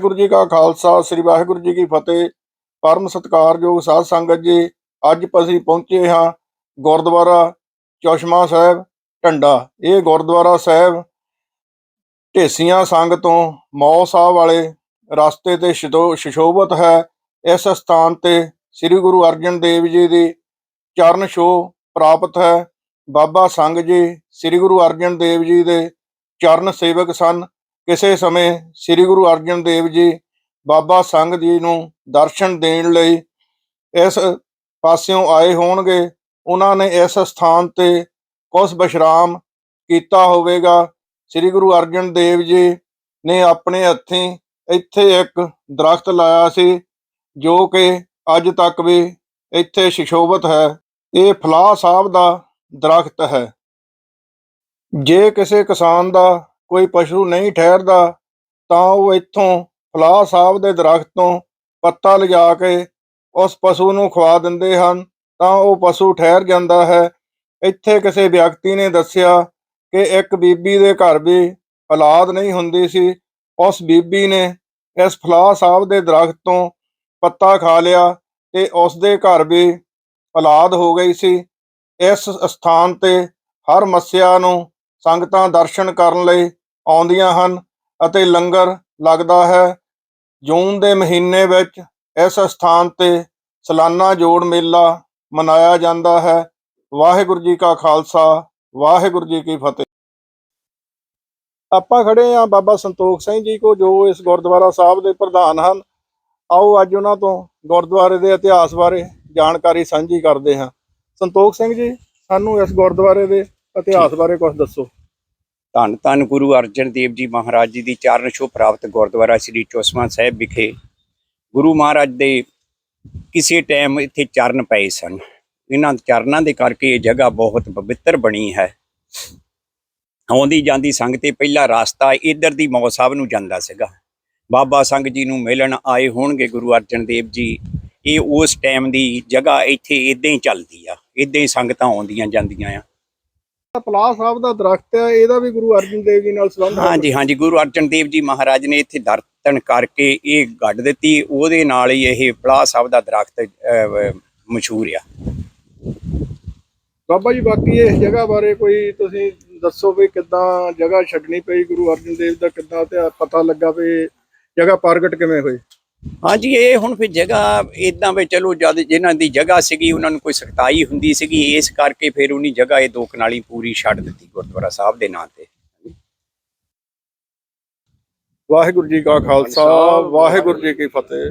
ਵਾਹਿਗੁਰੂ ਜੀ ਕਾ ਖਾਲਸਾ, ਸ੍ਰੀ ਵਾਹਿਗੁਰੂ ਜੀ ਕੀ ਫਤਿਹ। ਪਰਮ ਸਤਿਕਾਰਯੋਗ ਸਾਧ ਸੰਗਤ ਜੀ, ਅੱਜ ਅਸੀਂ ਪਹੁੰਚੇ ਹਾਂ ਗੁਰਦੁਆਰਾ ਚਸ਼ਮਾ ਸਾਹਿਬ, ਢੰਡਾ। ਇਹ ਗੁਰਦੁਆਰਾ ਸਾਹਿਬ ਢੇਸੀਆਂ ਸੰਗ ਤੋਂ ਮੌ ਸਾਹਿਬ ਵਾਲੇ ਰਸਤੇ ਤੇ ਸ਼ਿਦੋ- ਸ਼ਿਸ਼ੋਭਤ ਹੈ। ਇਸ ਸਥਾਨ ਤੇ ਸ੍ਰੀ ਗੁਰੂ ਅਰਜਨ ਦੇਵ ਜੀ ਦੀ ਚਰਨ ਛੋਹ ਪ੍ਰਾਪਤ ਹੈ। ਬਾਬਾ ਸੰਗ ਜੀ, ਸ੍ਰੀ ਗੁਰੂ ਅਰਜਨ ਦੇਵ ਜੀ ਦੇ ਚਰਨ ਸੇਵਕ ਸਨ। ਕਿਸੇ ਸਮੇਂ ਸ੍ਰੀ ਗੁਰੂ ਅਰਜਨ ਦੇਵ ਜੀ ਬਾਬਾ ਸੰਘ ਜੀ ਨੂੰ ਦਰਸ਼ਨ ਦੇਣ ਲਈ ਇਸ ਪਾਸਿਓਂ ਆਏ ਹੋਣਗੇ, ਉਹਨਾਂ ਨੇ ਇਸ ਸਥਾਨ ਤੇ ਕੁਝ ਵਿਸ਼ਰਾਮ ਕੀਤਾ ਹੋਵੇਗਾ। ਸ੍ਰੀ ਗੁਰੂ ਅਰਜਨ ਦੇਵ ਜੀ ਨੇ ਆਪਣੇ ਹੱਥੀਂ ਇੱਥੇ ਇੱਕ ਦਰਖਤ ਲਾਇਆ ਸੀ, ਜੋ ਕਿ ਅੱਜ ਤੱਕ ਵੀ ਇੱਥੇ ਸ਼ਿਸ਼ੋਭਤ ਹੈ। ਇਹ ਫਲਾਹ ਸਾਹਿਬ ਦਾ ਦਰਖਤ ਹੈ। ਜੇ ਕਿਸੇ ਕਿਸਾਨ ਦਾ ਕੋਈ ਪਸ਼ੂ ਨਹੀਂ ਠਹਿਰਦਾ, ਤਾਂ ਉਹ ਇੱਥੋਂ ਫਲਾਹ ਸਾਹਿਬ ਦੇ ਦਰਖਤ ਤੋਂ ਪੱਤਾ ਲਿਜਾ ਕੇ ਉਸ ਪਸ਼ੂ ਨੂੰ ਖਵਾ ਦਿੰਦੇ ਹਨ, ਤਾਂ ਉਹ ਪਸ਼ੂ ਠਹਿਰ ਜਾਂਦਾ ਹੈ। ਇੱਥੇ ਕਿਸੇ ਵਿਅਕਤੀ ਨੇ ਦੱਸਿਆ ਕਿ ਇੱਕ ਬੀਬੀ ਦੇ ਘਰ ਵੀ ਔਲਾਦ ਨਹੀਂ ਹੁੰਦੀ ਸੀ। ਉਸ ਬੀਬੀ ਨੇ ਇਸ ਫਲਾਹ ਸਾਹਿਬ ਦੇ ਦਰਖਤ ਤੋਂ ਪੱਤਾ ਖਾ ਲਿਆ ਤੇ ਉਸ ਦੇ ਘਰ ਵੀ ਔਲਾਦ ਹੋ ਗਈ ਸੀ। ਇਸ ਸਥਾਨ ਤੇ ਹਰ ਮੱਸਿਆ ਨੂੰ ਸੰਗਤਾਂ ਦਰਸ਼ਨ ਕਰਨ ਲਈ ਆਉਂਦੀਆਂ ਹਨ ਅਤੇ ਲੰਗਰ ਲੱਗਦਾ ਹੈ। ਜੂਨ ਦੇ ਮਹੀਨੇ ਵਿੱਚ ਇਸ ਸਥਾਨ ਤੇ ਸਾਲਾਨਾ ਜੋੜ ਮੇਲਾ ਮਨਾਇਆ ਜਾਂਦਾ ਹੈ। ਵਾਹਿਗੁਰੂ ਜੀ ਕਾ ਖਾਲਸਾ ਵਾਹਿਗੁਰੂ ਜੀ ਕੀ ਫਤਿਹ। ਆਪਾਂ ਖੜੇ ਆ ਬਾਬਾ ਸੰਤੋਖ ਸਿੰਘ ਜੀ ਕੋ ਜੋ ਇਸ ਗੁਰਦੁਆਰਾ ਸਾਹਿਬ ਦੇ ਪ੍ਰਧਾਨ ਹਨ। ਆਓ ਅੱਜ ਉਹਨਾਂ ਤੋਂ ਗੁਰਦੁਆਰੇ ਦੇ ਇਤਿਹਾਸ ਬਾਰੇ ਜਾਣਕਾਰੀ ਸਾਂਝੀ ਕਰਦੇ ਹਾਂ। ਸੰਤੋਖ ਸਿੰਘ ਜੀ ਸਾਨੂੰ ਇਸ ਗੁਰਦੁਆਰੇ ਦੇ ਇਤਿਹਾਸ ਬਾਰੇ ਕੁਝ ਦੱਸੋ। ਧੰਨ ਧੰਨ ਗੁਰੂ ਅਰਜਨ ਦੇਵ ਜੀ ਮਹਾਰਾਜ ਜੀ ਦੀ ਚਰਨ ਛੋਹ ਪ੍ਰਾਪਤ ਗੁਰਦੁਆਰਾ ਸ੍ਰੀ ਚੋਸਮਾ ਸਾਹਿਬ ਵਿਖੇ ਗੁਰੂ ਮਹਾਰਾਜ ਦੇ ਕਿਸੇ ਟਾਈਮ ਇੱਥੇ ਚਰਨ ਪਏ ਸਨ। ਇਹਨਾਂ ਚਰਨਾਂ ਦੇ ਕਰਕੇ ਇਹ ਜਗ੍ਹਾ ਬਹੁਤ ਪਵਿੱਤਰ ਬਣੀ ਹੈ। ਆਉਂਦੀ ਜਾਂਦੀ ਸੰਗ ਤੇ ਪਹਿਲਾ ਰਾਸਤਾ ਇਧਰ ਦੀ ਮੌ ਸਾਹਿਬ ਨੂੰ ਜਾਂਦਾ ਸੀਗਾ। ਬਾਬਾ ਸੰਗ ਜੀ ਨੂੰ ਮਿਲਣ ਆਏ ਹੋਣਗੇ ਗੁਰੂ ਅਰਜਨ ਦੇਵ ਜੀ। ਇਹ ਉਸ ਟਾਈਮ ਦੀ ਜਗ੍ਹਾ ਇੱਥੇ ਇਦਾਂ ਹੀ ਚੱਲਦੀ ਆ। ਇਦਾਂ ਹੀ ਸੰਗਤਾਂ ਆਉਂਦੀਆਂ ਜਾਂਦੀਆਂ ਆ। ਪਲਾਹ ਸਾਹਿਬ ਦਾ ਦਰਖਤ ਹੈ ਇਹਦਾ ਵੀ ਗੁਰੂ ਅਰਜਨ ਦੇਵ ਜੀ ਨਾਲ ਸੰਬੰਧ ਹੈ। ਹਾਂਜੀ ਹਾਂਜੀ ਗੁਰੂ ਅਰਜਨ ਦੇਵ ਜੀ ਮਹਾਰਾਜ ਨੇ ਇੱਥੇ ਦਰਤਨ ਕਰਕੇ ਇਹ ਗੱਡ ਦਿੱਤੀ ਉਹਦੇ ਨਾਲ ਹੀ ਇਹ ਪਲਾਹ ਸਾਹਿਬ ਦਾ ਦਰਖਤ ਮਸ਼ਹੂਰ ਆ। ਬਾਬਾ ਜੀ ਬਾਕੀ ਇਸ ਜਗ੍ਹਾ ਬਾਰੇ ਕੋਈ ਤੁਸੀਂ ਦੱਸੋ ਵੀ ਕਿੱਦਾਂ ਜਗ੍ਹਾ ਛੱਡਣੀ ਪਈ ਗੁਰੂ ਅਰਜਨ ਦੇਵ ਦਾ ਕਿੱਦਾਂ ਤੇ ਪਤਾ ਲੱਗਾ ਵੀ ਜਗ੍ਹਾ ਪ੍ਰਗਟ ਕਿਵੇਂ ਹੋਈ? ਹਾਂਜੀ ਇਹ ਹੁਣ ਫਿਰ ਜਗ੍ਹਾ ਇਦਾਂ ਵੀ ਚਲੋ ਜਦ ਜਿਨ੍ਹਾਂ ਦੀ ਜਗ੍ਹਾ ਸੀਗੀ ਉਹਨਾਂ ਨੂੰ ਕੋਈ ਸਖਤਾਈ ਹੁੰਦੀ ਸੀਗੀ ਇਸ ਕਰਕੇ ਫਿਰ ਉਹਨੀ ਜਗ੍ਹਾ ਇਹ ਦੋ ਕਨਾਲੀ ਪੂਰੀ ਛੱਡ ਦਿੱਤੀ ਗੁਰਦੁਆਰਾ ਸਾਹਿਬ ਦੇ ਨਾਂ ਤੇ। ਵਾਹਿਗੁਰੂ ਜੀ ਕਾ ਖਾਲਸਾ ਵਾਹਿਗੁਰੂ ਜੀ ਕੀ ਫਤਿਹ।